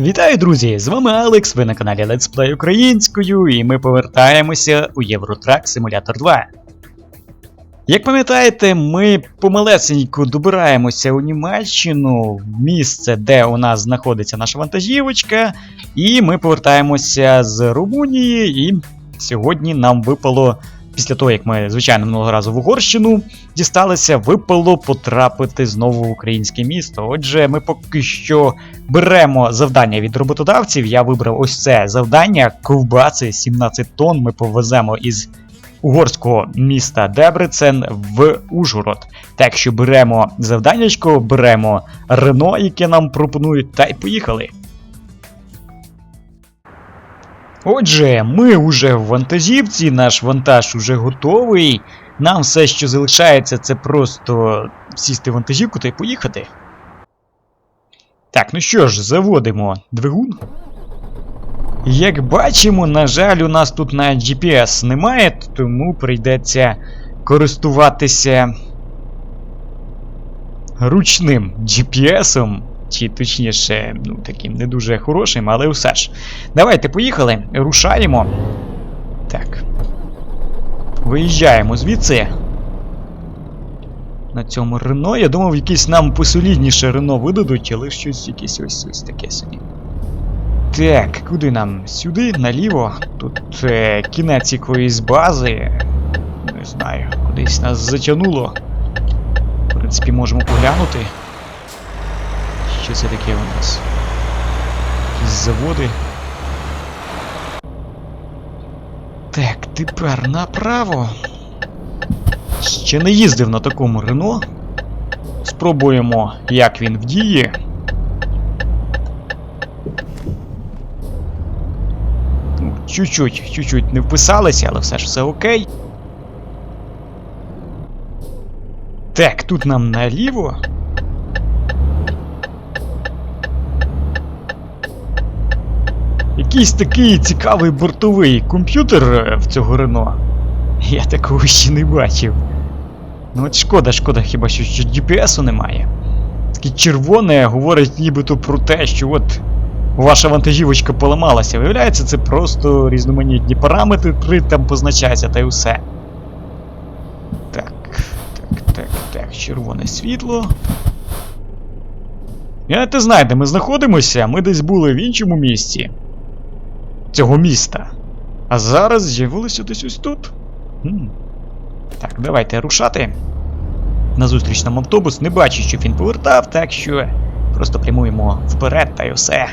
Вітаю, друзі! З вами Алекс, ви на каналі Let's Play українською, і ми повертаємося у Євротрак Simulator 2. Як пам'ятаєте, ми помалесенько добираємося у Німеччину, місце, де у нас знаходиться наша вантажівочка, і ми повертаємося з Румунії, і сьогодні нам випало, після того як ми, звичайно, минулого разу в Угорщину дісталися, випало потрапити знову в українське місто. Отже, ми поки що беремо завдання від роботодавців. Я вибрав ось це завдання. Ковбаси 17 тонн ми повеземо із угорського міста Дебрецен в Ужгород. Так що беремо завданнячко, беремо Рено, яке нам пропонують, та й поїхали. Отже, ми вже в вантажівці, наш вантаж уже готовий. Нам все, що залишається, це просто сісти в вантажівку та й поїхати. Так, ну що ж, заводимо двигун. Як бачимо, на жаль, у нас тут на GPS немає, тому прийдеться користуватися ручним GPS-ом, чи точніше, ну таким не дуже хорошим, але все ж. Давайте поїхали, рушаємо. Так. Виїжджаємо звідси. На цьому Рено. Я думав, якесь нам посолідніше Рено видадуть, але щось якесь ось ось таке собі. Так, куди нам? Сюди, наліво. Тут е, кінець якоїсь бази. Не знаю, кудись нас затягнуло. В принципі, можемо поглянути. Що це таке у нас? Якісь заводи. Так, тепер направо. Ще не їздив на такому Рено. Спробуємо, як він вдіє. Ну, Чуть-чуть, чуть-чуть не вписалися, але все ж все окей. Так, тут нам наліво. Якийсь такий цікавий бортовий комп'ютер е, в цього Рено. Я такого ще не бачив. Ну от шкода, шкода, хіба що, що GPS-у немає. Таке червоне говорить нібито про те, що от ваша вантажівочка поламалася. Виявляється, це просто різноманітні параметри там позначаються та й усе. Так, так, так, так, червоне світло. Я не знаю, де ми знаходимося, ми десь були в іншому місці цього міста. А зараз з'явилися десь ось тут. Хм. Так, давайте рушати. Назустріч нам автобус, не бачу, щоб він повертав, так що просто прямуємо вперед та й все.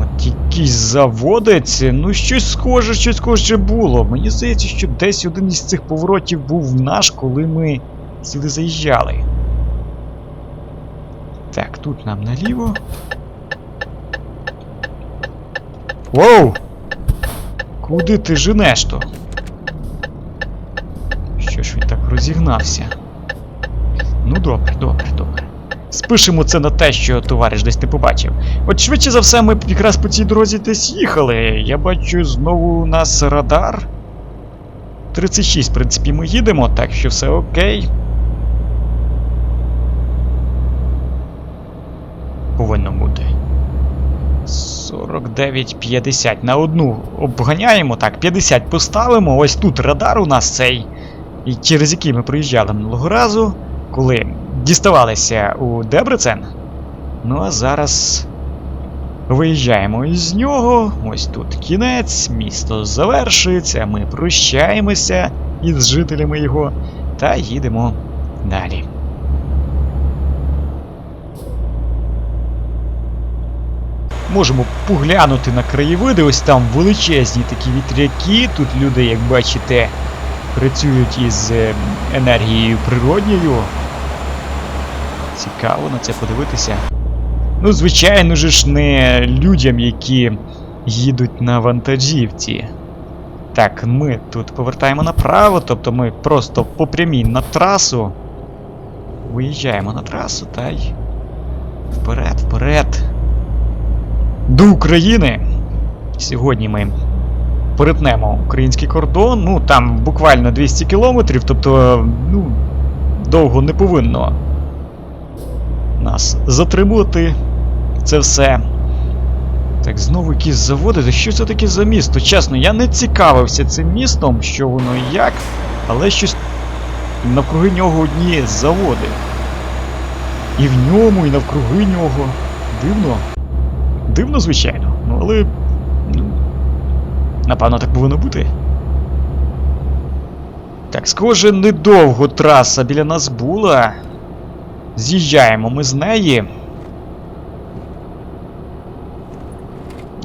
От якийсь заводець, ну щось схоже, щось схоже було. Мені здається, що десь один із цих поворотів був наш, коли ми сюди заїжджали. Так, тут нам наліво. Воу! Куди ти женеш то? Що ж він так розігнався? Ну добре, добре, добре. Спишемо це на те, що товариш десь не побачив. От швидше за все, ми якраз по цій дорозі десь їхали. Я бачу знову у нас радар. 36, в принципі, ми їдемо, так що все окей. Повинно бути. 49-50. На одну обганяємо, так, 50 поставимо. Ось тут радар у нас цей, і через який ми проїжджали минулого разу, коли діставалися у Дебрецен. Ну а зараз виїжджаємо із нього. Ось тут кінець, місто завершується, ми прощаємося із жителями його та їдемо далі. Можемо поглянути на краєвиди, ось там величезні такі вітряки. Тут люди, як бачите, працюють із е, енергією природньою. Цікаво на це подивитися. Ну, звичайно ж, не людям, які їдуть на вантажівці. Так, ми тут повертаємо направо, тобто ми просто по прямій на трасу. Виїжджаємо на трасу та й. Вперед, вперед до України. Сьогодні ми перетнемо український кордон. Ну, там буквально 200 кілометрів, тобто, ну, довго не повинно нас затримувати це все. Так, знову якісь заводи. Та що це таке за місто? Чесно, я не цікавився цим містом, що воно і як, але щось навкруги нього одні заводи. І в ньому, і навкруги нього. Дивно. Дивно, звичайно. Ну, але. Ну, напевно, так повинно бути. Так, схоже, недовго траса біля нас була. З'їжджаємо ми з неї.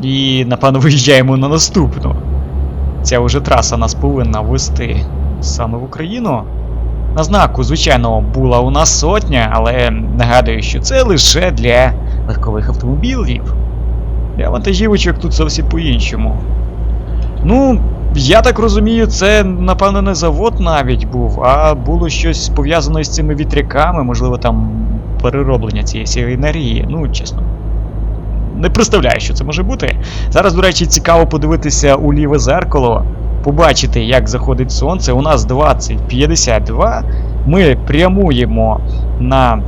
І, напевно, виїжджаємо на наступну. Ця вже траса нас повинна вести саме в Україну. На знаку, звичайно, була у нас сотня, але нагадую, що це лише для легкових автомобілів. Для вантажівочок тут зовсім по-іншому. Ну, я так розумію, це, напевно, не завод навіть був, а було щось пов'язане з цими вітряками, можливо, там перероблення цієї енергії. Ну, чесно. Не представляю, що це може бути. Зараз, до речі, цікаво подивитися у ліве зеркало, побачити, як заходить сонце. У нас 20.52. Ми прямуємо на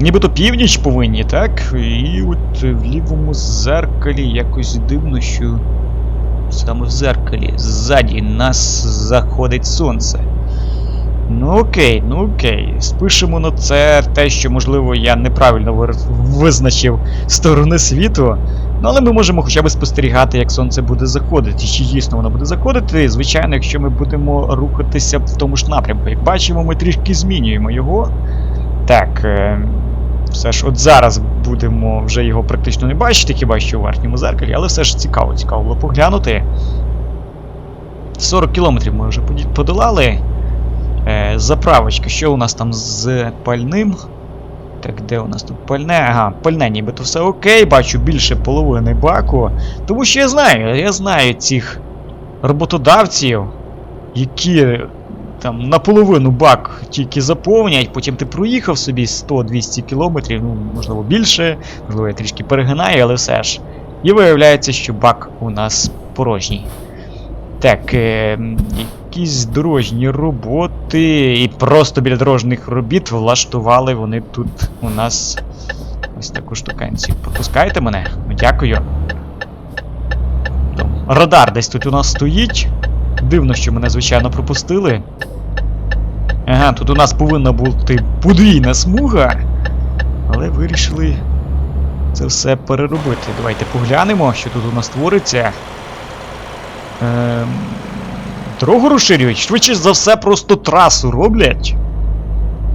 нібито північ повинні, так? І от в лівому зеркалі якось дивно, що саме в зеркалі ззаді нас заходить сонце. Ну окей, ну окей. Спишемо на це те, що, можливо, я неправильно визначив сторони світу. Ну, але ми можемо хоча б спостерігати, як сонце буде заходити. Чи дійсно воно буде заходити. Звичайно, якщо ми будемо рухатися в тому ж напрямку. Як бачимо, ми трішки змінюємо його. Так. Е- все ж, от зараз будемо вже його практично не бачити, хіба що у верхньому зеркалі, але все ж цікаво, цікаво було поглянути. 40 кілометрів ми вже подолали. Е, заправочка, що у нас там з пальним? Так, де у нас тут пальне? Ага, пальне нібито все окей, бачу більше половини баку. Тому що я знаю, я знаю цих роботодавців, які там наполовину бак тільки заповнять, потім ти проїхав собі 100-200 кілометрів, ну, можливо, більше, можливо, я трішки перегинаю, але все ж. І виявляється, що бак у нас порожній. Так, е, якісь дорожні роботи, і просто біля дорожніх робіт влаштували вони тут у нас ось таку штуканцію. Пропускайте мене? Дякую. Радар десь тут у нас стоїть. Дивно, що мене, звичайно, пропустили. Ага, тут у нас повинна бути подвійна смуга. Але вирішили це все переробити. Давайте поглянемо, що тут у нас твориться. Ем, дорогу розширюють, швидше за все, просто трасу роблять.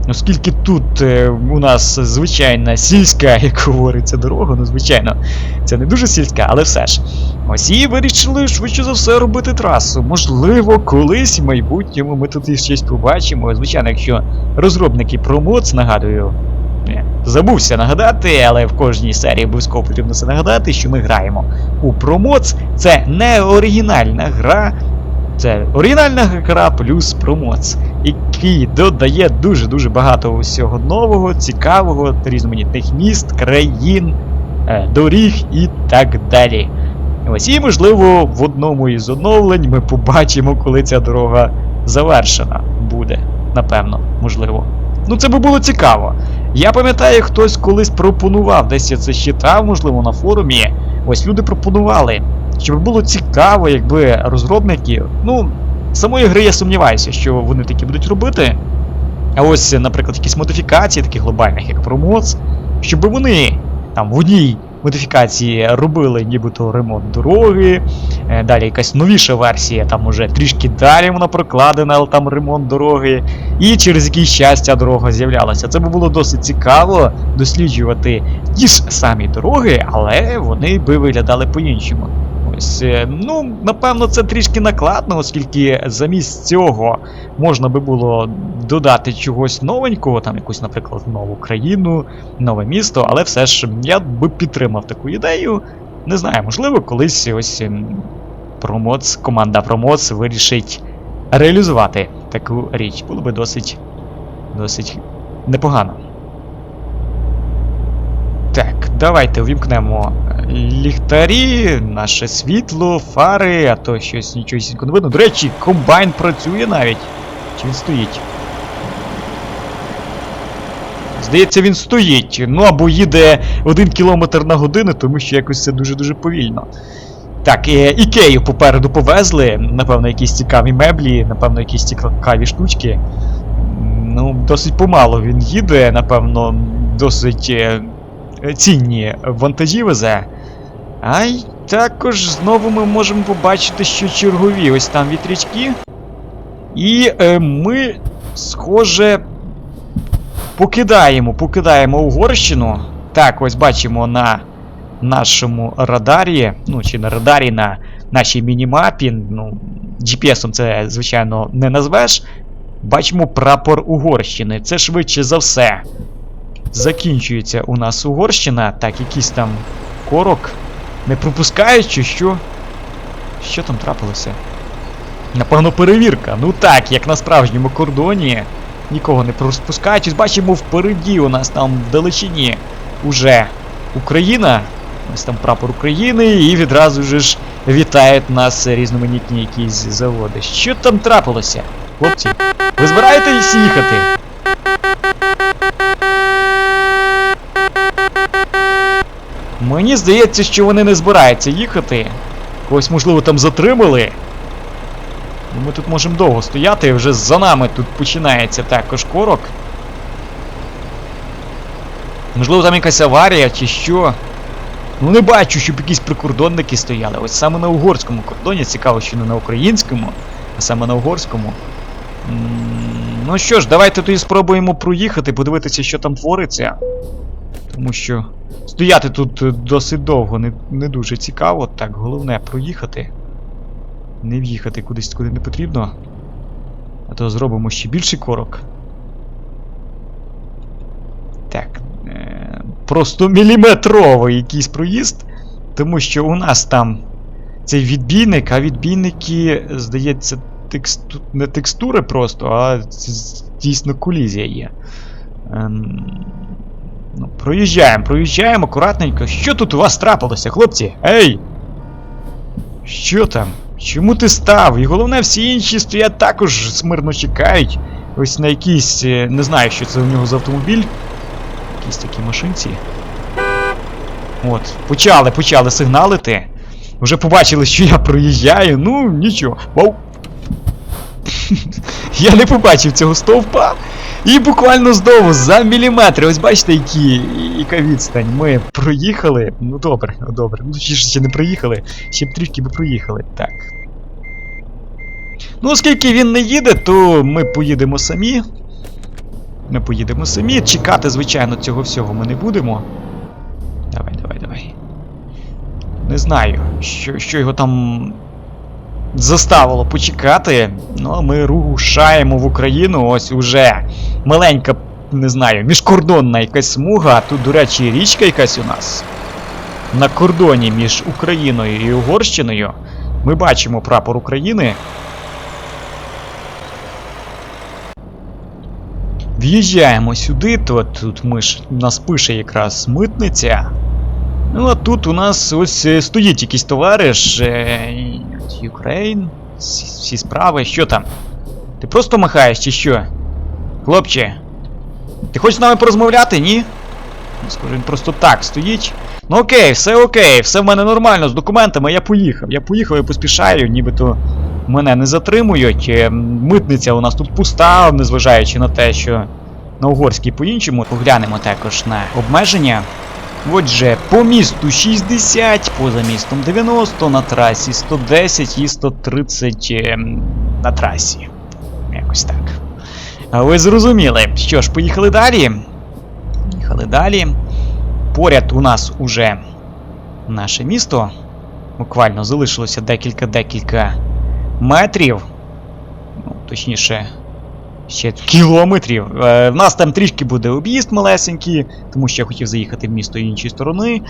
Оскільки тут е, у нас звичайна сільська, як говориться, дорога, ну звичайно, це не дуже сільська, але все ж. Ось і вирішили швидше за все робити трасу. Можливо, колись в майбутньому ми тут і щось побачимо. Звичайно, якщо розробники промоц, нагадую, е, забувся нагадати, але в кожній серії обов'язково потрібно це нагадати, що ми граємо у промоц. Це не оригінальна гра, це оригінальна гра плюс промоц, який додає дуже-дуже багато усього нового, цікавого, різноманітних міст, країн, е, доріг і так далі. Ось і, можливо, в одному із оновлень ми побачимо, коли ця дорога завершена буде. Напевно, можливо. Ну, це би було цікаво. Я пам'ятаю, хтось колись пропонував, десь я це читав, можливо, на форумі. Ось люди пропонували, щоб було цікаво, якби розробники. Ну, самої гри я сумніваюся, що вони такі будуть робити. А ось, наприклад, якісь модифікації, такі глобальних, як промоц, щоб вони там в одній модифікації робили нібито ремонт дороги, е, далі якась новіша версія, там уже трішки далі вона прокладена, але там ремонт дороги, і через якийсь час ця дорога з'являлася. Це би було досить цікаво досліджувати ті ж самі дороги, але вони би виглядали по-іншому. Ось, е, ну, напевно, це трішки накладно, оскільки замість цього можна би було додати чогось новенького, там якусь, наприклад, нову країну, нове місто, але все ж я би підтримав таку ідею. Не знаю, можливо, колись ось ем, промоц, команда Промоц вирішить реалізувати таку річ. Було би досить, досить непогано. Так, давайте увімкнемо ліхтарі, наше світло, фари, а то щось нічого не видно. До речі, комбайн працює навіть. Чи він стоїть? Здається, він стоїть. Ну або їде 1 км на годину, тому що якось це дуже-дуже повільно. Так, е, Ікею попереду повезли. Напевно, якісь цікаві меблі, напевно, якісь цікаві штучки. Ну, досить помало він їде, напевно, досить е, цінні вантажі везе. А й також знову ми можемо побачити, що чергові ось там вітрячки. І е, ми, схоже, покидаємо, покидаємо Угорщину. Так, ось бачимо на нашому радарі, ну чи на радарі на нашій мінімапі. Ну, GPS-ом це, звичайно, не назвеш. Бачимо прапор Угорщини. Це швидше за все. Закінчується у нас Угорщина. Так, якийсь там корок. Не пропускають чи що? Що там трапилося? Напевно, перевірка. Ну так, як на справжньому кордоні. Нікого не пропускають. Бачимо впереді у нас там далечині уже Україна. Ось там прапор України, і відразу ж вітають нас різноманітні якісь заводи. Що там трапилося? Хлопці, ви збираєтесь їхати? Мені здається, що вони не збираються їхати. Когось, можливо, там затримали. Ми тут можемо довго стояти, вже за нами тут починається також корок. Можливо, там якась аварія чи що. Ну не бачу, щоб якісь прикордонники стояли. Ось саме на угорському кордоні, цікаво, що не на українському, а саме на угорському. Ну що ж, давайте тоді спробуємо проїхати, подивитися, що там твориться. Тому що стояти тут е, досить довго, не, не дуже цікаво. Так, головне проїхати. Не в'їхати кудись, куди не потрібно. А то зробимо ще більший корок. Так. Е, просто міліметровий якийсь проїзд. Тому що у нас там цей відбійник, а відбійники, здається, тексту... не текстури просто, а дійсно колізія є. Ем... Ну, проїжджаємо, проїжджаємо акуратненько. Що тут у вас трапилося, хлопці? Ей! Що там? Чому ти став? І головне, всі інші стоять також смирно чекають. Ось на якійсь. е, Не знаю, що це у нього за автомобіль. Якісь такі машинці. От, почали, почали сигналити. Вже побачили, що я проїжджаю. Ну, нічого. Вау. я не побачив цього стовпа. І буквально знову за міліметри. Ось бачите, які, яка відстань. Ми проїхали. Ну добре, ну добре. Ну ще, ще не проїхали. Ще б трішки би проїхали. Так. Ну, оскільки він не їде, то ми поїдемо самі. Ми поїдемо самі. Чекати, звичайно, цього всього ми не будемо. Давай, давай, давай. Не знаю, що, що його там заставило почекати. Ну, ми рушаємо в Україну. Ось уже маленька, не знаю, міжкордонна якась смуга. Тут, до речі, річка якась у нас. На кордоні між Україною і Угорщиною. Ми бачимо прапор України. В'їжджаємо сюди, то тут ми ж нас пише якраз митниця. Ну а тут у нас ось е, стоїть якийсь товариш. Ukraine. Всі, справи, що там? Ти просто махаєш чи що? Хлопче. Ти хочеш з нами порозмовляти, ні? Скажу, він просто так стоїть. Ну окей, все окей, все в мене нормально з документами, я поїхав. Я поїхав і поспішаю, нібито мене не затримують. Е, Митниця у нас тут пуста, незважаючи на те, що на угорській по-іншому. Поглянемо також на обмеження. Отже, по місту 60, поза містом 90, на трасі 110 і 130 ем, на трасі. Якось так. Ви зрозуміли. Що ж, поїхали далі. Поїхали далі. Поряд у нас уже наше місто. Буквально залишилося декілька-декілька метрів. Ну, точніше, ще кілометрів. Е, в нас там трішки буде об'їзд малесенький, тому що я хотів заїхати в місто іншої сторони.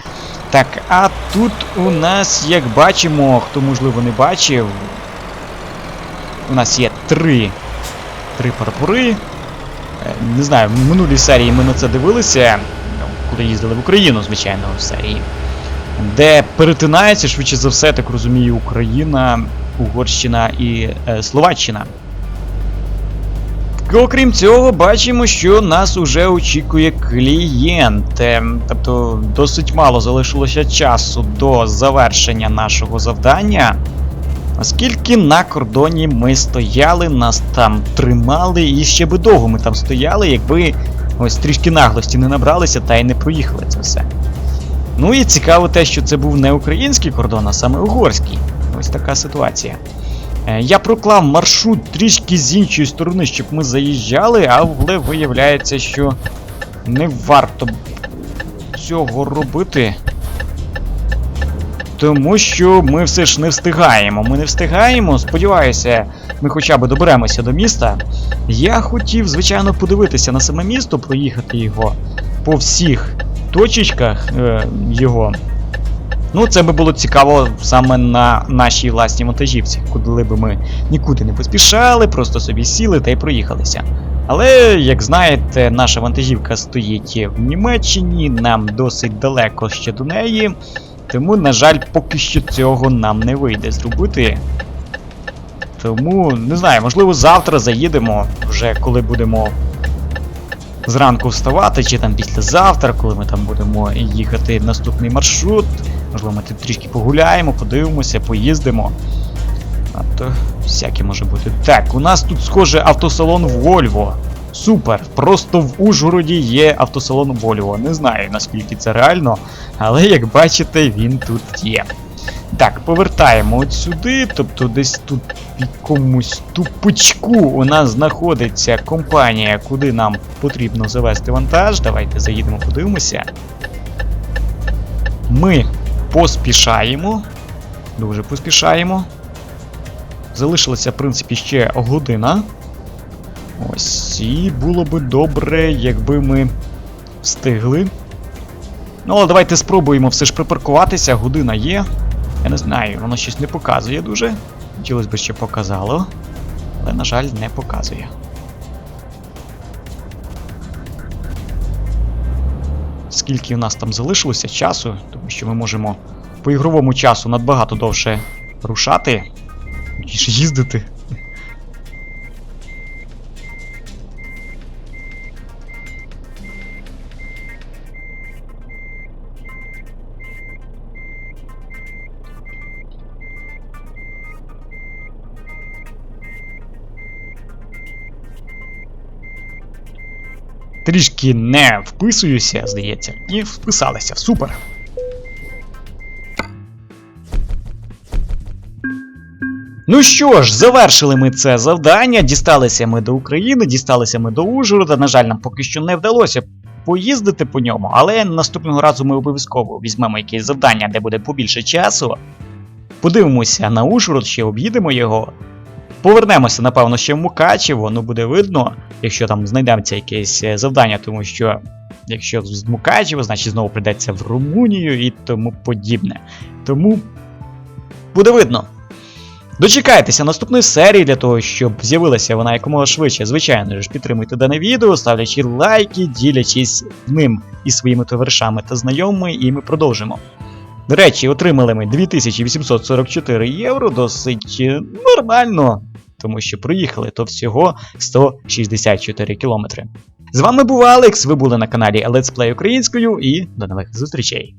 Так, а тут у нас, як бачимо, хто можливо не бачив, у нас є три, три прапори. Е, Не знаю, в минулій серії ми на це дивилися, коли їздили в Україну, звичайно, в серії. Де перетинається, швидше за все, так розумію, Україна, Угорщина і е, Словаччина. Окрім цього, бачимо, що нас уже очікує клієнт. Тобто досить мало залишилося часу до завершення нашого завдання. Оскільки на кордоні ми стояли, нас там тримали, і ще би довго ми там стояли, якби ось трішки наглості не набралися та й не проїхали це все. Ну і цікаво те, що це був не український кордон, а саме угорський. Ось така ситуація. Е, Я проклав маршрут трішки з іншої сторони, щоб ми заїжджали, але виявляється, що не варто цього робити. Тому що ми все ж не встигаємо. Ми не встигаємо. Spодіваюся, ми хоча б доберемося до міста. Я хотів, звичайно, подивитися на саме місто, проїхати його по всіх точечках е, його. Ну, це би було цікаво саме на нашій власній вантажівці, куди би ми нікуди не поспішали, просто собі сіли та й проїхалися. Але, як знаєте, наша вантажівка стоїть в Німеччині, нам досить далеко ще до неї. Тому, на жаль, поки що цього нам не вийде зробити. Тому, не знаю, можливо, завтра заїдемо, вже коли будемо зранку вставати, чи там післязавтра, коли ми там будемо їхати наступний маршрут. Можливо, ми тут трішки погуляємо, подивимося, поїздимо. А то всяке може бути. Так, у нас тут, схоже, автосалон Volvo. Супер! Просто в Ужгороді є автосалон Volvo. Не знаю наскільки це реально, але як бачите, він тут є. Так, повертаємо от сюди, тобто десь тут в якомусь тупочку у нас знаходиться компанія, куди нам потрібно завести вантаж. Давайте заїдемо, подивимося. Ми поспішаємо. Дуже поспішаємо. Залишилася, в принципі, ще година. Ось, і було би добре, якби ми встигли. Ну, але давайте спробуємо все ж припаркуватися, година є. Я не знаю, воно щось не показує дуже. Хотілося б, щоб показало. Але, на жаль, не показує. Скільки в нас там залишилося часу, тому що ми можемо по ігровому часу надбагато довше рушати, ніж їздити. Трішки не вписуюся, здається, і вписалися. Супер. Ну що ж, завершили ми це завдання. Дісталися ми до України, дісталися ми до Ужгорода. На жаль, нам поки що не вдалося поїздити по ньому, але наступного разу ми обов'язково візьмемо якесь завдання, де буде побільше часу. Подивимося на Ужгород, ще об'їдемо його. Повернемося, напевно, ще в Мукачево, ну буде видно, якщо там знайдеться якесь е, завдання, тому що якщо з Мукачево, значить знову прийдеться в Румунію і тому подібне. Тому буде видно. Дочекайтеся наступної серії для того, щоб з'явилася вона якомога швидше. Звичайно ж, підтримуйте дане відео, ставлячи лайки, ділячись ним із своїми товаришами та знайомими, і ми продовжимо. До речі, отримали ми 2844 євро, досить е, нормально, тому що проїхали то всього 164 кілометри. З вами був Алекс, ви були на каналі Let's Play українською і до нових зустрічей!